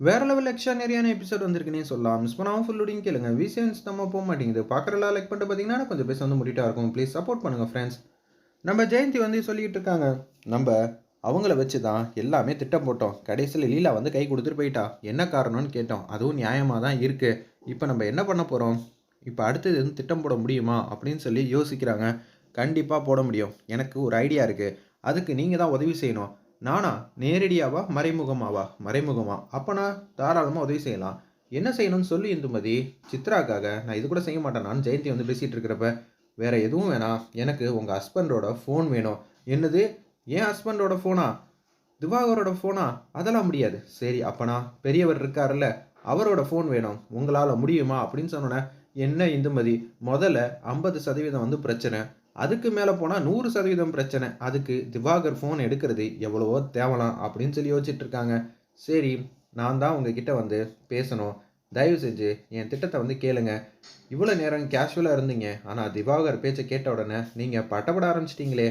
வேற level எக்ஸ்ட்ரானரியான episode வந்திருக்குன்னே சொல்லலாம். Miss பண்ணாமல் ஃபுல் லோடிங் கேளுங்க. விசியன்ஸ் நம்ம போக மாட்டேங்குது. பார்க்குறலாம் லைக் பண்ணிட்டு பார்த்தீங்கன்னா கொஞ்சம் பேச வந்து முடிட்டா இருக்கும். ப்ளீஸ் சப்போர்ட் பண்ணுங்கள் ஃப்ரெண்ட்ஸ் நம்ம ஜெயந்தி வந்து சொல்லிக்கிட்டு இருக்காங்க. நம்ம அவங்கள வச்சு தான் எல்லாமே திட்டம் போட்டோம். கடைசியில் லீலா வந்து கை கொடுத்துட்டு போயிட்டா. என்ன காரணம்னு கேட்டோம். அதுவும் நியாயமாக தான் இருக்குது இப்போ நம்ம என்ன பண்ண போகிறோம் இப்போ அடுத்தது வந்து திட்டம் போட முடியுமா? அப்படின்னு சொல்லி யோசிக்கிறாங்க. கண்டிப்பாக போட முடியும். எனக்கு ஒரு ஐடியா இருக்குது அதுக்கு நீங்கள் தான் உதவி செய்யணும். நானா? நேரடியாவா? மறைமுகமாவா? மறைமுகமா? அப்போ நான் தாராளமாக உதவி செய்யலாம். என்ன செய்யணும்னு சொல்லி இந்துமதி. சித்ராக்காக நான் இது கூட செய்ய மாட்டேன். நான் ஜெயந்தி வந்து பேசிகிட்டு இருக்கிறப்ப வேற எதுவும் வேணாம் எனக்கு உங்கள் ஹஸ்பண்டோட ஃபோன் வேணும். என்னது? என் ஹஸ்பண்டோட ஃபோனா? திவாகரோட ஃபோனா? அதெல்லாம் முடியாது. சரி அப்பனா பெரியவர் இருக்காருல்ல அவரோட ஃபோன் வேணும். உங்களால் முடியுமா? அப்படின்னு சொன்னோன்னே என்ன இந்துமதி? முதல்ல ஐம்பது சதவீதம் வந்து பிரச்சனை. அதுக்கு மேலே போனால் நூறு சதவீதம் பிரச்சனை. அதுக்கு திவாகர் ஃபோன் எடுக்கிறது எவ்வளவோ தேவலாம் அப்படின்னு சொல்லி யோசிச்சுட்டு இருக்காங்க. சரி நான் தான் உங்ககிட்ட வந்து பேசணும். தயவு செஞ்சு என் திட்டத்தை வந்து கேளுங்க. இவ்வளோ நேரம் கேஷுவலாக இருந்தீங்க. ஆனால் திவாகர் பேச்சை கேட்ட உடனே நீங்கள் பட்டப்பட ஆரம்பிச்சிட்டிங்களே.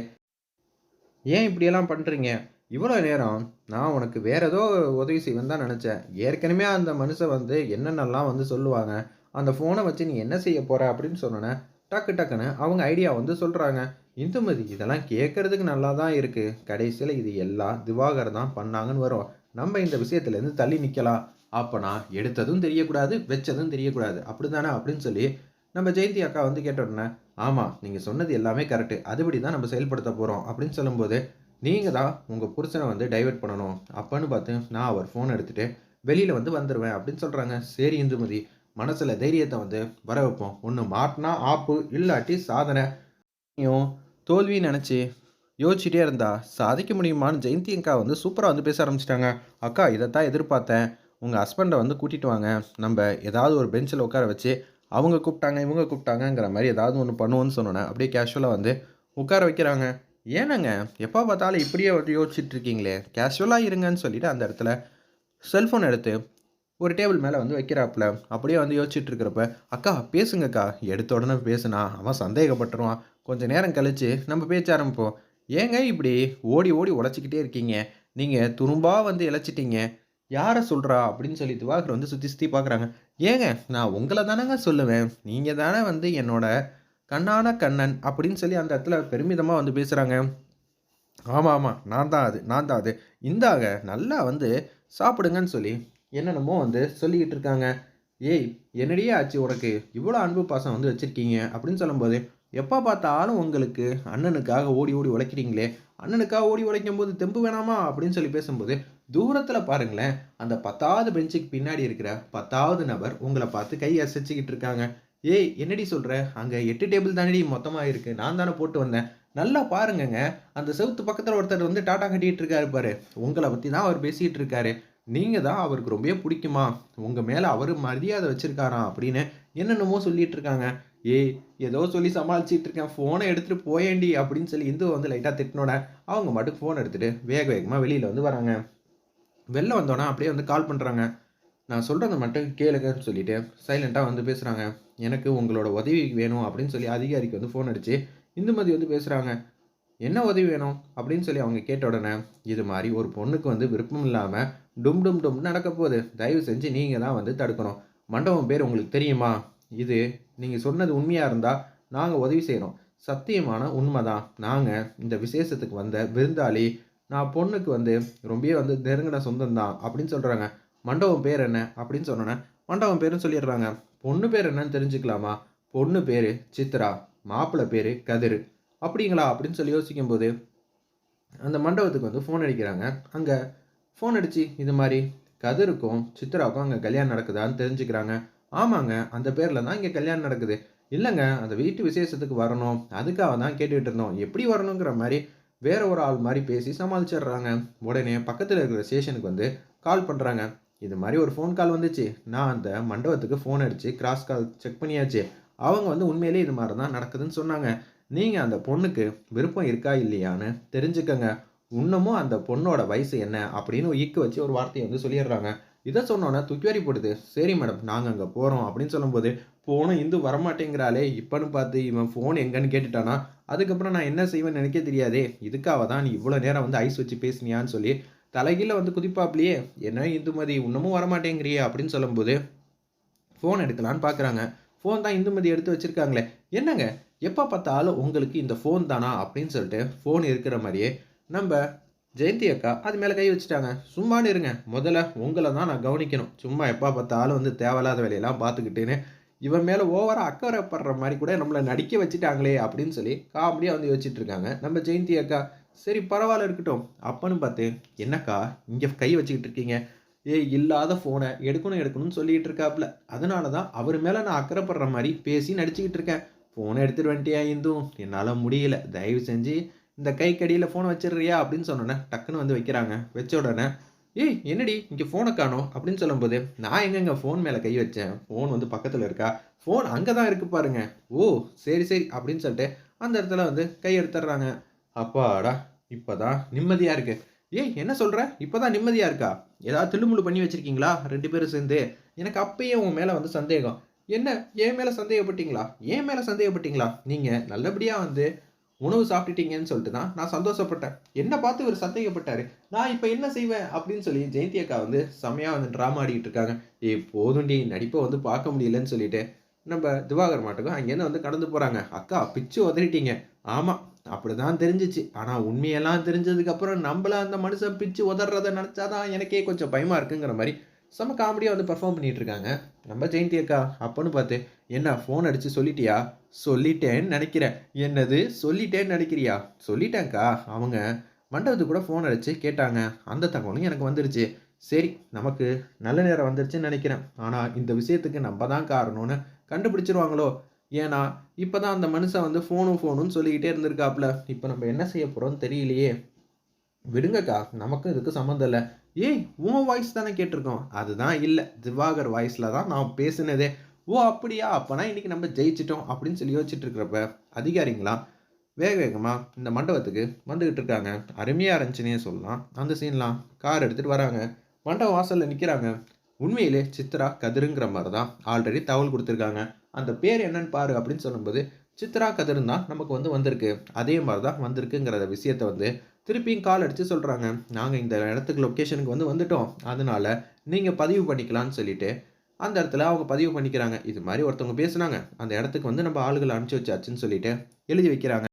ஏன் இப்படியெல்லாம் பண்ணுறீங்க இவ்வளோ நேரம் நான் உனக்கு வேறு ஏதோ உதவி செய்வேன் தான் நினச்சேன். ஏற்கனவே அந்த மனுஷன் வந்து என்னென்னலாம் வந்து சொல்லுவாங்க. அந்த ஃபோனை வச்சு நீ என்ன செய்ய போகிற அப்படின்னு சொன்னோன்னே டக்கு டக்குன்னு அவங்க ஐடியா வந்து சொல்கிறாங்க இந்துமதி இதெல்லாம் கேட்குறதுக்கு நல்லா தான் இருக்குது கடைசியில் இது எல்லாம் திவாகர் தான் பண்ணாங்கன்னு வரும். நம்ம இந்த விஷயத்துலேருந்து தள்ளி நிற்கலாம் அப்போனா எடுத்ததும் தெரியக்கூடாது வச்சதும் தெரியக்கூடாது. அப்படி தானே அப்படின்னு சொல்லி நம்ம ஜெயந்தி அக்கா வந்து கேட்ட உடனே ஆமாம் நீங்கள் சொன்னது எல்லாமே கரெக்டு அதுபடி தான் நம்ம செயல்படுத்த போகிறோம் அப்படின்னு சொல்லும்போது நீங்கள் தான் உங்கள் புருஷனை வந்து டைவெர்ட் பண்ணணும். அப்போன்னு பார்த்து நான் அவர் ஃபோன் எடுத்துகிட்டு வெளியில் வந்து வந்துடுவேன் அப்படின்னு சொல்கிறாங்க சரி இந்துமதி. மனசில் தைரியத்தை வந்து வர வைப்போம். ஒன்று மாட்டினா ஆப்பு இல்லாட்டி சாதனை. தோல்வி நினச்சி யோசிச்சுட்டே இருந்தா சாதிக்க முடியுமான்னு ஜெயந்தி அக்கா வந்து சூப்பராக வந்து பேச ஆரம்பிச்சிட்டாங்க. அக்கா இதைத்தான் எதிர்பார்த்தேன். உங்கள் ஹஸ்பண்டை வந்து கூட்டிகிட்டு வாங்க. நம்ம ஏதாவது ஒரு பெஞ்சில் உட்கார வச்சு அவங்க கூப்பிட்டாங்க இவங்க கூப்பிட்டாங்கங்கிற மாதிரி ஏதாவது ஒன்று பண்ணுவோன்னு சொன்னோன்னே அப்படியே கேஷுவலாக வந்து உட்கார வைக்கிறாங்க. ஏனங்க? எப்போ பார்த்தாலும் இப்படியே வந்து யோசிச்சுட்டு இருக்கீங்களே. கேஷுவலாக இருங்கன்னு சொல்லிட்டு அந்த இடத்துல செல்ஃபோன் எடுத்து ஒரு டேபிள் மேலே வந்து வைக்கிறாப்புல. அப்படியே வந்து யோசிச்சுட்டு இருக்கிறப்ப அக்கா பேசுங்கக்கா. எடுத்த உடனே பேசுனா அவன் சந்தேகப்பட்டுருவான். கொஞ்சம் நேரம் கழித்து நம்ம பேச்ச ஆரம்பிப்போம். ஏங்க இப்படி ஓடி ஓடி உழைச்சிக்கிட்டே இருக்கீங்க? நீங்கள் துரும்பாக வந்து இழைச்சிட்டீங்க. யாரை சொல்கிறா அப்படின்னு சொல்லி திவாகர் வந்து சுற்றி சுற்றி பார்க்குறாங்க ஏங்க நான் உங்களை தானேங்க சொல்லுவேன். நீங்கள் தானே வந்து என்னோட கண்ணான கண்ணன். அப்படின்னு சொல்லி அந்த இடத்துல பெருமிதமாக வந்து பேசுகிறாங்க ஆமாம் ஆமாம் நான் தான் அது. நான் தான் அது. இந்தாங்க நல்லா வந்து சாப்பிடுங்கன்னு சொல்லி என்னென்னமோ வந்து சொல்லிக்கிட்டு இருக்காங்க. ஏய் என்னடியே ஆச்சு உனக்கு? இவ்வளோ அன்பு பாசம் வந்து வச்சுருக்கீங்க. அப்படின்னு சொல்லும்போது எப்போ பார்த்தாலும் உங்களுக்கு அண்ணனுக்காக ஓடி ஓடி உழைக்கிறீங்களே? அண்ணனுக்காக ஓடி உழைக்கும் போது தெம்பு வேணாமா? அப்படின்னு சொல்லி பேசும்போது தூரத்தில் பாருங்களேன். அந்த பத்தாவது பெஞ்சுக்கு பின்னாடி இருக்கிற பத்தாவது நபர் உங்களை பார்த்து கை அசைச்சிக்கிட்டு இருக்காங்க. ஏய் என்னடி சொல்கிற அங்கே எட்டு டேபிள் தானடி மொத்தமாக இருக்குது நான் தானே போட்டு வந்தேன். நல்லா பாருங்கங்க. அந்த செவுத்து பக்கத்தில் ஒருத்தர் வந்து டாட்டா கட்டிகிட்டு இருக்காரு பாரு. உங்களை பற்றி தான் அவர் பேசிகிட்டு இருக்காரு. நீங்கள் தான் அவருக்கு ரொம்பவே பிடிக்குமா? உங்கள் மேலே அவர் மரியாதை வச்சுருக்காராம் அப்படின்னு என்னென்னமோ சொல்லிட்டு இருக்காங்க. ஏய் ஏதோ சொல்லி சமாளிச்சிட்டு இருக்கேன். ஃபோனை எடுத்துகிட்டு போயேண்டி அப்படின்னு சொல்லி இந்து வந்து லைட்டாக திட்டினோட அவங்க மட்டும் ஃபோன் எடுத்துகிட்டு வேக வேகமாக வெளியில் வந்து வராங்க. வெளில வந்தோன்னே அப்படியே வந்து கால் பண்ணுறாங்க நான் சொல்கிறத மட்டும் கேளுங்கன்னு சொல்லிட்டு சைலண்ட்டாக வந்து பேசுகிறாங்க எனக்கு உங்களோட உதவி வேணும் அப்படின்னு சொல்லி அதிகாரிக்கு வந்து ஃபோன் அடித்து இந்துமதி வந்து பேசுகிறாங்க என்ன உதவி வேணும்? அப்படின்னு சொல்லி அவங்க கேட்ட உடனே இது மாதிரி ஒரு பொண்ணுக்கு வந்து விருப்பம் இல்லாமல் டும் டும் டும் நடக்க போகுது தயவு செஞ்சு நீங்கள் தான் வந்து தடுக்கணும். மண்டபம் பேர் உங்களுக்கு தெரியுமா? இது நீங்கள் சொன்னது உண்மையாக இருந்தால் நாங்கள் உதவி செய்கிறோம் சத்தியமான உண்மை தான் நாங்கள் இந்த விசேஷத்துக்கு வந்த விருந்தாளி நான் பொண்ணுக்கு வந்து ரொம்பவே வந்து நெருங்கின சொந்தம் தான் அப்படின்னு சொல்கிறாங்க மண்டபம் பேர் என்ன அப்படின்னு சொன்னோன்னே மண்டபம் பேருன்னு சொல்லிடுறாங்க. பொண்ணு பேர் என்னன்னு தெரிஞ்சுக்கலாமா? பொண்ணு பேர் சித்ரா மாப்பிள்ளை பேர் கதிர். அப்படிங்களா? அப்படின்னு சொல்லி யோசிக்கும்போது அந்த மண்டபத்துக்கு வந்து ஃபோன் அடிக்கிறாங்க. அங்கே ஃபோன் அடித்து இது மாதிரி. கதிருக்கும் சித்ராவுக்கும் அங்கே கல்யாணம் நடக்குதான்னு தெரிஞ்சுக்கிறாங்க. ஆமாங்க அந்த பேரில் தான் இங்கே கல்யாணம் நடக்குது. இல்லைங்க அந்த வீட்டு விசேஷத்துக்கு வரணும். அதுக்காக தான் கேட்டுக்கிட்டு இருந்தோம். எப்படி வரணுங்கிற மாதிரி வேற ஒரு ஆள் மாதிரி பேசி சமாளிச்சிடுறாங்க. உடனே பக்கத்தில் இருக்கிற ஸ்டேஷனுக்கு வந்து கால் பண்ணுறாங்க இது மாதிரி ஒரு ஃபோன் கால் வந்துச்சு. நான் அந்த மண்டபத்துக்கு ஃபோன் அடித்து கிராஸ் கால் செக் பண்ணியாச்சு. அவங்க வந்து உண்மையிலே இது மாதிரி தான் நடக்குதுன்னு சொன்னாங்க. நீங்கள் அந்த பொண்ணுக்கு விருப்பம் இருக்கா இல்லையான்னு தெரிஞ்சுக்கங்க. இன்னமும் அந்த பொண்ணோட வயசு என்ன அப்படின்னு ஈக்கு வச்சு ஒரு வார்த்தையை வந்து சொல்லிடுறாங்க. இதை சொன்னோன்னே தூக்கி வரி போடுது சரி மேடம் நாங்கள் அங்கே போகிறோம் அப்படின்னு சொல்லும்போது போனும் இந்து வரமாட்டேங்கிறாளே. இப்போன்னு பார்த்து இவன் ஃபோன் எங்கன்னு கேட்டுட்டானா? அதுக்கப்புறம் நான் என்ன செய்வேன்னு நினைக்க தெரியாதே. இதுக்காக தான் நீ இவ்வளோ நேரம் வந்து ஐஸ் வச்சு பேசுனியான்னு சொல்லி தலைகீழ வந்து குதிப்பாப்லையே. என்ன இந்துமதி இன்னமும் வரமாட்டேங்கிறியே அப்படின்னு சொல்லும்போது ஃபோன் எடுக்கலான்னு பார்க்குறாங்க ஃபோன் தான் இந்துமதி எடுத்து வச்சுருக்காங்களே. என்னங்க? எப்போ பார்த்தாலும் உங்களுக்கு இந்த ஃபோன் தானா? அப்படின்னு சொல்லிட்டு ஃபோன் இருக்கிற மாதிரியே நம்ம ஜெயந்தி அக்கா அது மேலே கை வச்சுட்டாங்க. சும்மானு இருங்க. முதல்ல உங்களை தான் நான் கவனிக்கணும். சும்மா எப்போ பார்த்தாலும் வந்து தேவையில்லாத வேலையெல்லாம் பார்த்துக்கிட்டேன்னு. இவன் மேலே ஓவராக அக்கறைப்படுற மாதிரி கூட நம்மளை நடிக்க வச்சுட்டாங்களே அப்படின்னு சொல்லி காமெடியாக வந்து யோசிச்சுட்டு இருக்காங்க நம்ம ஜெயந்தி அக்கா சரி பரவாயில்ல இருக்கட்டும். அப்பன்னு பார்த்து என்னக்கா இங்கே கை வச்சுக்கிட்டு இருக்கீங்க? ஏ இல்லாத ஃபோனை எடுக்கணும் எடுக்கணும்னு சொல்லிட்டு இருக்காப்புல அதனால தான் அவர் மேலே நான் அக்கறைப்படுற மாதிரி பேசி நடிச்சுக்கிட்டு இருக்கேன் ஃபோனை எடுத்துகிட்டு வந்துட்டியா இந்தும் என்னால் முடியல. தயவு செஞ்சு இந்த கைக்கடியில் ஃபோனை வச்சிடுறியா? அப்படின்னு சொன்னோன்னே டக்குன்னு வந்து வைக்கிறாங்க. வச்ச உடனே ஏய் என்னடி? இங்கே ஃபோனை காணோம். அப்படின்னு சொல்லும்போது நான் எங்கெங்க ஃபோன் மேலே கை வச்சேன்? ஃபோன் வந்து பக்கத்தில் இருக்கா? ஃபோன் அங்கே தான் இருக்கு பாருங்க. ஓ சரி சரி. அப்படின்னு சொல்லிட்டு அந்த இடத்துல வந்து கை எடுத்துடுறாங்க. அப்பாடா இப்போதான் நிம்மதியாக இருக்கு. ஏய் என்ன சொல்கிற இப்போ தான் நிம்மதியாக இருக்கா? ஏதாவது தில்லுமுள்ளு பண்ணி வச்சுருக்கீங்களா? ரெண்டு பேரும் சேர்ந்து? எனக்கு அப்பயே உன் மேலே வந்து சந்தேகம். என்ன? என் மேலே சந்தேகப்பட்டீங்களா? என் மேலே சந்தேகப்பட்டீங்களா? நீங்கள் நல்லபடியாக வந்து உணவு சாப்பிட்டுட்டீங்கன்னு சொல்லிட்டு தான் நான் சந்தோஷப்பட்டேன். என்னை பார்த்து இவர் சந்தேகப்பட்டாரு. நான் இப்போ என்ன செய்வேன் அப்படின்னு சொல்லி ஜெயந்தி அக்கா வந்து செம்மையாக வந்து ட்ராமா ஆடிக்கிட்டு இருக்காங்க. ஏ போதுண்டி நடிப்பை வந்து பார்க்க முடியலன்னு சொல்லிட்டு நம்ம திவாகர் மாட்டுக்கும் அங்கேருந்து வந்து கடந்து போகிறாங்க அக்கா பிச்சு உதறிட்டீங்க. ஆமாம் அப்படி தான் தெரிஞ்சிச்சு. ஆனால் உண்மையெல்லாம் தெரிஞ்சதுக்கப்புறம் நம்மள அந்த மனுஷன் பிச்சு உதறதை நினச்சாதான் எனக்கே கொஞ்சம் பயமாக இருக்குங்கிற மாதிரி செம்ம காமெடியாக வந்து பர்ஃபார்ம் பண்ணிட்டு இருக்காங்க நம்ம ஜெயந்தி அக்கா அப்போன்னு பார்த்து என்ன ஃபோன் அடித்து சொல்லிட்டியா? சொல்லிட்டேன்னு நினைக்கிறேன். என்னது? சொல்லிட்டேன்னு நினைக்கிறியா? சொல்லிட்டேன்க்கா. அவங்க மண்டபத்துக்கு கூட ஃபோன் அடித்து கேட்டாங்க. அந்த தகவலும் எனக்கு வந்துருச்சு. சரி நமக்கு நல்ல நேரம் வந்துருச்சுன்னு நினைக்கிறேன். ஆனால் இந்த விஷயத்துக்கு நம்ம தான் காரணம்னு கண்டுபிடிச்சிருவாங்களோ? ஏன்னா இப்போ தான் அந்த மனுஷன் வந்து ஃபோனும் ஃபோனுன்னு சொல்லிக்கிட்டே இருந்திருக்காப்புல இப்போ நம்ம என்ன செய்ய போகிறோம்னு தெரியலையே. விடுங்கக்கா நமக்கும் இதுக்கு சம்மந்தம் இல்லை. ஏய் உன் வாய்ஸ் தானே கேட்டிருக்கோம். அதுதான் இல்லை. திவாகர் வாய்ஸில் தான் நான் பேசினதே. ஓ அப்படியா? அப்போனா இன்றைக்கி நம்ம ஜெயிச்சிட்டோம் அப்படின்னு சொல்லி யோசிச்சுட்டு இருக்கிறப்ப அதிகாரிங்களாம் வேக வேகமாக இந்த மண்டபத்துக்கு வந்துக்கிட்டு இருக்காங்க. அருமையாக இருந்துச்சுன்னே சொல்லலாம். அந்த சீன்லாம் கார் எடுத்துகிட்டு வராங்க. மண்டபம் வாசலில் நிற்கிறாங்க உண்மையிலே சித்ரா கதிருங்கிற மாதிரி தான் ஆல்ரெடி தகவல் கொடுத்துருக்காங்க. அந்த பேர் என்னன்னு பாரு அப்படின்னு சொல்லும்போது சித்ரா கதிரும் தான் நமக்கு வந்து வந்திருக்கு. அதே மாதிரி தான் வந்திருக்குங்கிற விஷயத்த வந்து திருப்பியும் கால் அடித்து சொல்கிறாங்க நாங்கள் இந்த இடத்துக்கு லொக்கேஷனுக்கு வந்து வந்துட்டோம். அதனால நீங்கள் பதிவு பண்ணிக்கலாம்னு சொல்லிவிட்டு அந்த இடத்துல அவங்க பதிவு பண்ணிக்கிறாங்க. இது மாதிரி ஒருத்தவங்க பேசுனாங்க. அந்த இடத்துக்கு வந்து நம்ம ஆளுகளை அனுப்பிச்சி வச்சாச்சுன்னு சொல்லிட்டு எழுதி வைக்கிறாங்க.